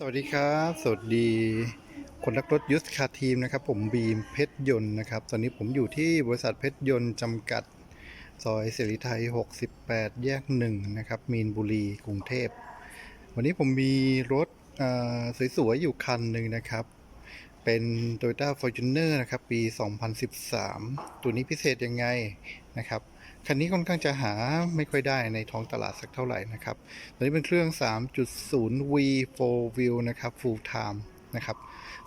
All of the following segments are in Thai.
สวัสดีครับ สวัสดี คนรักรถยุทธคาทีมนะครับ ผมบีมเพชรยนต์นะครับ ตอนนี้ผมอยู่ที่บริษัทเพชรยนต์จำกัด ซอยเสรีไทย 68 แยกหนึ่งนะครับ มีนบุรี กรุงเทพ วันนี้ผมมีรถสวยๆ อยู่คันหนึ่งนะครับ เป็น Toyota Fortuner นะครับ ปี 2013 ตัวนี้พิเศษยังไงนะครับ คันนี้ค่อนข้างจะหาไม่ค่อยได้ในท้องตลาดสักเท่าไหร่นะครับตัวนี้เป็นเครื่อง 3.0V 4 wheel นะครับ full time นะครับ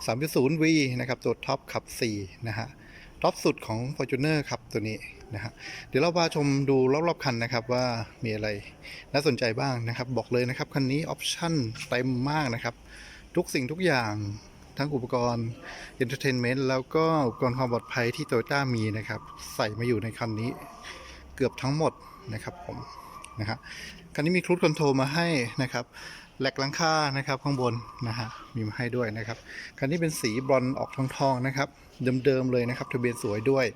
3.0V นะครับ ตัวท็อปขับ 4 นะฮะ ท็อปสุดของ Fortuner ครับตัวนี้นะฮะ เดี๋ยวเราพาชมดูรอบๆคันนะครับว่ามีอะไรน่าสนใจบ้างนะครับ บอกเลยนะครับ คันนี้ออปชั่นเต็มมากนะครับ ทุกสิ่งทุกอย่างทั้งอุปกรณ์ Entertainment แล้วก็อุปกรณ์ความปลอดภัยที่ Toyota มีนะครับ ใส่มาอยู่ในคันนี้ กือบทั้งหมดนะครับผมนะฮะคันนี้มีครู i คอนโทรลมาให้นะครับแหลกหลังคานะครับข้างบนนะฮะมีมาให้ด้วยนะครับคันนี้เป็นสีบรอนออกทองๆนะครับ เดิมๆเลยนะครับทะเบียนสวยด้วย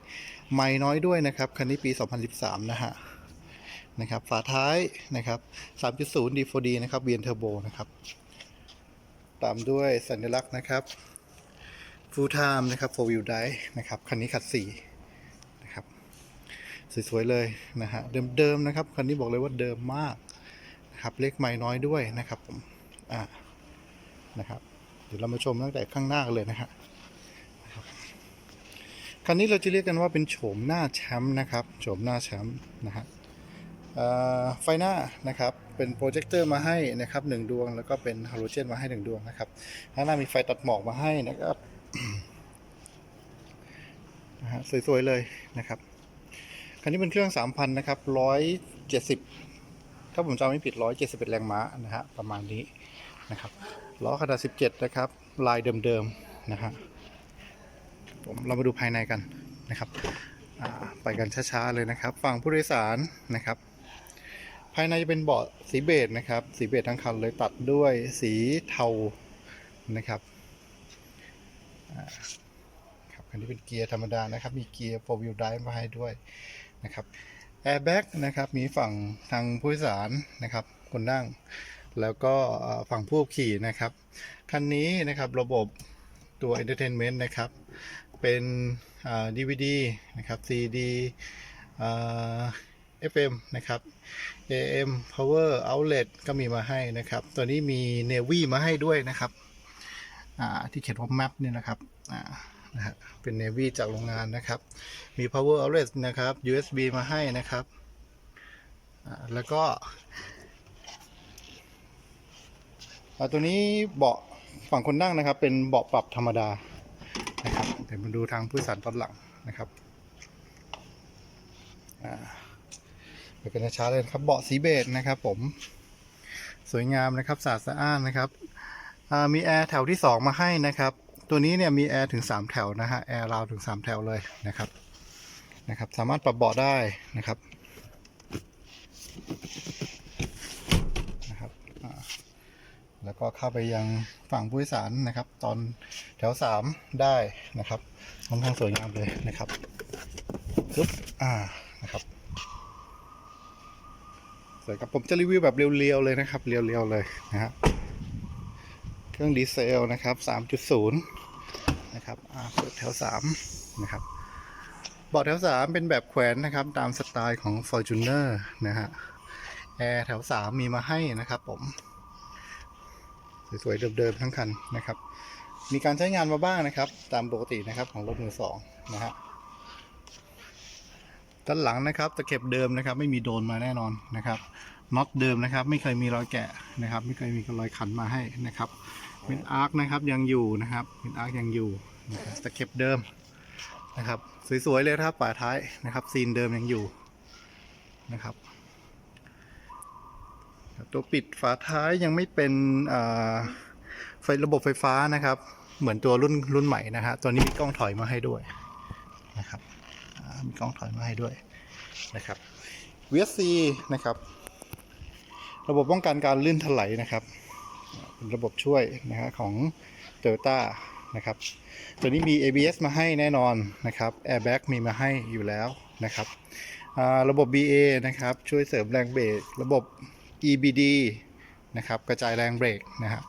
ไม่น้อยด้วยนะครับคันนี้ปี 2013 นะฮะนะครับฝาท้ายนะครับ 3.0 D4D นะครับเบียนเทอร์โบนะครับ ตามด้วยสัญลักษณ์นะครับ Full Time นะครับ4 Wheel Drive นะครับ คันนี้ขัดสี สวยๆเลยนะฮะเดิมๆนะครับคันนี้บอกเลยว่าเดิมมากนะครับเลขไม่น้อยด้วยนะครับผมอ่านะครับเดี๋ยวเรามาชมตั้งแต่ข้างหน้ากันเลยนะฮะคันนี้เราจะเรียกกันว่าเป็นโฉมหน้าแชมป์นะครับโฉมหน้าแชมป์นะฮะไฟหน้านะครับเป็นโปรเจคเตอร์มาให้นะครับหนึ่งดวง แล้วก็เป็นฮาโลเจนมาให้หนึ่งดวงนะครับข้างหน้ามีไฟตัดหมอกมาให้นะครับนะฮะสวยๆเลยนะครับ คันนี้เป็นเครื่อง 3,000 นะครับ 170 ถ้าผมจำไม่ผิด 171 แรงม้านะฮะ ประมาณนี้นะครับ ล้อขนาด 17 นะครับ ลายเดิมๆ นะฮะ ผมเรามาดูภายในกันนะครับ ไปกันช้าๆ เลยนะครับ ฝั่งผู้โดยสารนะครับ ภายในจะเป็นเบาะสีเบจนะครับ สีเบจทั้งคันเลยตัดด้วยสีเทานะครับ อันนี้เป็นเกียร์ธรรมดานะครับ มีเกียร์4 wheel drive มาให้ด้วยนะครับแอร์แบ็กนะครับมีฝั่งทางผู้โดยสารนะครับคนนั่ง แล้วก็ฝั่งผู้ขี่นะครับ คันนี้นะครับระบบตัว Entertainment นะครับ เป็น DVD นะครับ CD อ่า FM นะครับ AM Power Outlet ก็มีมาให้นะครับ ตัวนี้มี Navy มาให้ด้วยนะครับที่เขียนว่า Map เนี่ยนะครับอ่า นะฮะเป็น Navy จากโรงงานนะครับ มี power outlet นะครับ USB มาให้นะครับแล้วก็ตัวนี้เบาะฝั่งคนนั่งนะครับ เป็นเบาะปรับธรรมดานะครับเดี๋ยวมาดูทางผู้โดยสารตอนหลังนะครับอ่าไปกันช้าเลยนะครับเบาะสีเบจนะครับ ผม สวยงามนะครับสะอาดสะอ้านนะครับมีแอร์แถวที่ 2 มาให้นะครับ ตัวนี้เนี่ยมีแอร์ถึง 3 แถวนะฮะแอร์ราวถึง 3 แถวเลยนะครับนะครับ สามารถปรับเบาะได้นะครับนะครับแล้วก็เข้าไปยังฝั่งผู้โดยสารนะครับ ตอนแถวสามได้นะครับค่อนข้างสวยงามเลยนะครับปึ๊บอ่านะครับสวยครับผมจะรีวิวแบบเรียวๆเลยนะครับเรียวๆเลยนะฮะ เครื่องดีเซลนะครับ 3.0 นะครับเปิดแถวสามนะครับเบาะแถว 3 เป็นแบบแขวนนะครับ ตามสไตล์ของ Fortuner นะฮะแอร์แถว 3 มีมาให้นะครับผม สวยๆเดิมๆทั้งคันนะครับ มีการใช้งานมาบ้างนะครับ ตามปกตินะครับของรถมือสองนะฮะด้านหลังนะครับตะเข็บเดิมนะครับ ไม่มีโดนมาแน่นอนนะครับน็อตเดิมนะครับ ไม่เคยมีรอยแกะนะครับ ไม่เคยมีรอยขันมาให้นะครับ เป็นอาร์คนะครับยังอยู่นะครับเป็นอาร์คยังอยู่นะครับตะเข็บเดิมนะครับ สวยๆเลยครับป่าท้ายนะครับซีนเดิมยังอยู่นะครับตัวปิดฝาท้ายยังไม่เป็นไฟระบบไฟฟ้านะครับ เหมือนตัวรุ่นรุ่นใหม่นะฮะตัวนี้มีกล้องถอยมาให้ด้วยนะครับมีกล้องถอยมาให้ด้วยนะครับ VSC นะครับ ระบบป้องกันการลื่นถลายนะครับ ระบบช่วยนะฮะของ Toyota นะครับตัวนี้มี ABS มาให้แน่นอนนะครับ Airbag มีมาให้อยู่แล้วนะครับระบบ BA นะครับช่วยเสริมแรงเบรกระบบ EBD นะครับกระจายแรงเบรกนะฮะ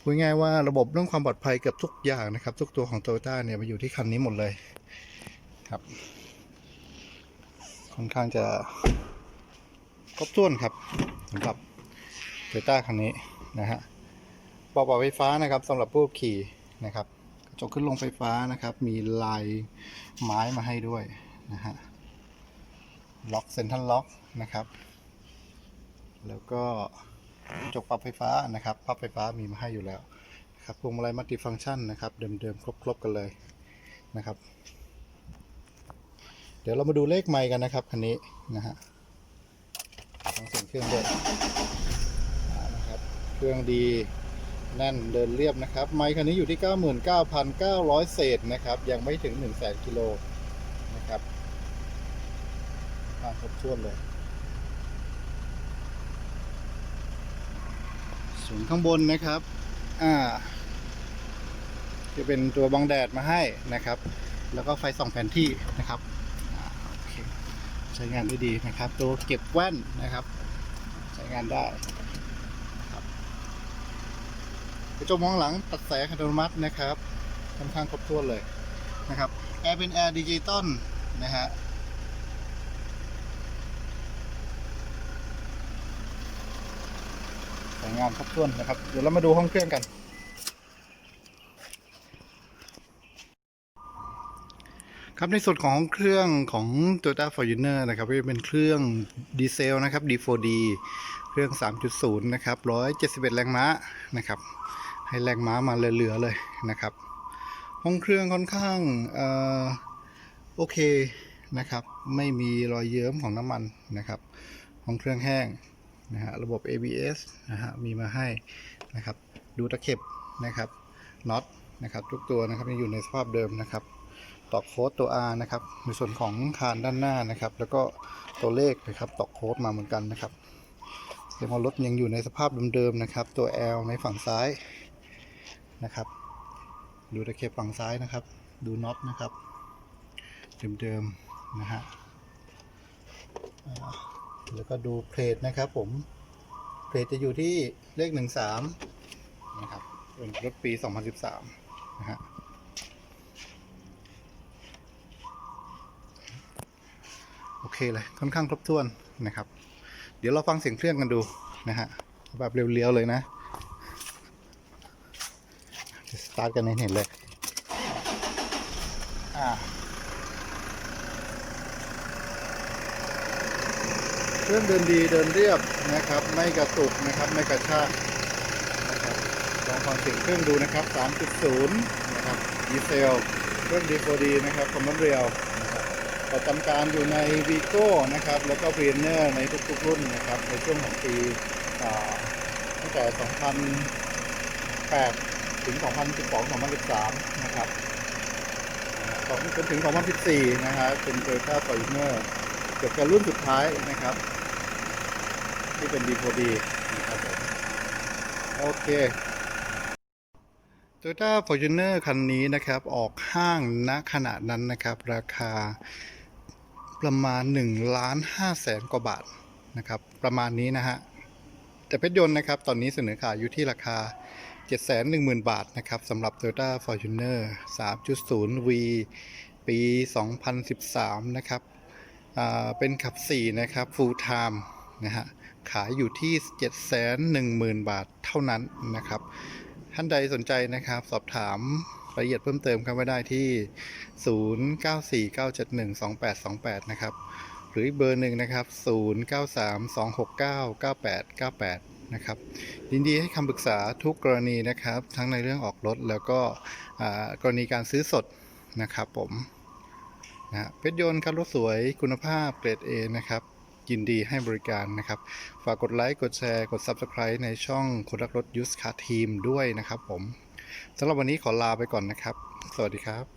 พูดง่ายว่าระบบเรื่องความปลอดภัยเกือบทุกอย่างนะครับ ทุกตัวของ Toyota เนี่ยมาอยู่ที่คันนี้หมดเลยครับค่อนข้างจะครบถ้วนครับสำหรับ Toyota คันนี้นะฮะ ปรับไฟฟ้านะครับสำหรับผู้ขี่นะครับกระจกขึ้นลงไฟฟ้านะครับ มีลายไม้มาให้ด้วยนะฮะล็อกเซ็นทรัลล็อกนะครับ แล้วก็กระจกปรับไฟฟ้านะครับปรับไฟฟ้ามีมาให้อยู่แล้วนะครับพวงมาลัยมัลติฟังก์ชันนะครับ เดิมๆครบๆกันเลยนะครับ เดี๋ยวเรามาดูเลขไมค์กันนะครับคันนี้นะฮะฟังเสียงเครื่องด้วยนะครับ เครื่องดี แน่นเดินเรียบนะครับ ไมค์คันนี้อยู่ที่ 99,900 เศษนะครับ ยังไม่ถึง 1 0 0 0 0 0กิโลนะครับอ่าครบถ้วนเลยส่วนข้างบนนะครับ อ่า จะเป็นตัวบังแดดมาให้นะครับ แล้วก็ไฟส่องแผนที่นะครับใช้งานได้ดีนะครับ ตัวเก็บแว่นนะครับ ใช้งานได้ กระจกมองหลังตัดแสงอัตโนมัตินะครับค่อนข้างครบถ้วนเลยนะครับแอร์เป็นแอร์ดิจิตอลนะฮะใช้งานครบถ้วนนะครับ เดี๋ยวเรามาดูห้องเครื่องกัน ครับในส่วนของห้องเครื่องของ Toyota Fortuner นะครับก็จะเป็นเครื่องดีเซลนะครับ D4D เครื่อง 3.0 นะครับ 171 แรงม้านะครับ ให้แรงม้ามาเหลือๆเลยนะครับ ห้องเครื่องค่อนข้างออโอเคนะครับ ไม่มีรอยเยิ้มของน้ำมันนะครับ ห้องเครื่องแห้งนะฮะระบบ ABS นะฮะมีมาให้นะครับ ดูตะเข็บนะครับน็อตนะครับทุกตัวนะครับยังอยู่ในสภาพเดิมนะครับตอกโค้ดตัว R นะครับในส่วนของคานด้านหน้านะครับ แล้วก็ตัวเลขนะครับตอกโค้ดมาเหมือนกันนะครับเดี๋ยวรถยังอยู่ในสภาพเดิมๆนะครับ ตัว L ในฝั่งซ้าย นะครับ ดูตะเข็บฝั่งซ้ายนะครับ ดูน็อตนะครับ เดิมๆนะฮะแล้วก็ดูเพลทนะครับผม เพลทจะอยู่ที่เลข 13 นะครับ เป็นรถปี 2013 นะฮะโอเคเลยค่อนข้างครบถ้วนนะครับ เดี๋ยวเราฟังเสียงเครื่องกันดูนะฮะแบบเรียวๆเลยนะ สตาร์ทกันให้เห็นเลย อ่าเครื่องเดินดีเดินเรียบนะครับ ไม่กระตุกนะครับไม่กระชากนะครับลองฟังเสียงเครื่องดูนะครับ 3.0 นะครับดีเซลเครื่องดีโฟดีนะครับคอมมอนเรียลประจำการอยู่ในวีโก้นะครับ แล้วก็เรียนเนอร์ในทุกๆรุ่นนะครับ ในช่วงของปีตั้งแต่ 2008 ถึง 2012 2013 นะครับจนถึง 2014 นะครับเป็น Toyota Fortuner เกือบจะรุ่นสุดท้ายนะครับ ที่เป็น D4D นะครับผมโอเค Toyota Fortuner คันนี้นะครับ ออกห้างณขณะนั้นนะครับ ราคาประมาณ1ล้าน5แสนกว่าบาทนะครับ ประมาณนี้นะฮะแต่เพชรยนต์นะครับ ตอนนี้เสนอขายอยู่ที่ราคา 710,000 บาทนะครับสำหรับ Toyota Fortuner 3.0V ปี 2013 นะครับเป็นขับ 4 นะครับ full time นะฮะขายอยู่ที่ 710,000 บาทเท่านั้นนะครับ ท่านใดสนใจนะครับ สอบถามรายละเอียดเพิ่มเติมครับไว้ได้ที่ 0949712828 นะครับ หรือเบอร์หนึ่งนะครับ 0932699898 นะครับยินดีให้คำปรึกษาทุกกรณีนะครับ ทั้งในเรื่องออกรถแล้วก็กรณีการซื้อสดนะครับผมนะเพชรยนต์คันรถสวยคุณภาพเกรด A นะครับ ยินดีให้บริการนะครับ ฝากกดไลค์กดแชร์กด Subscribe ในช่องคนรักรถยูสคาทีมด้วยนะครับผมสำหรับวันนี้ขอลาไปก่อนนะครับ สวัสดีครับ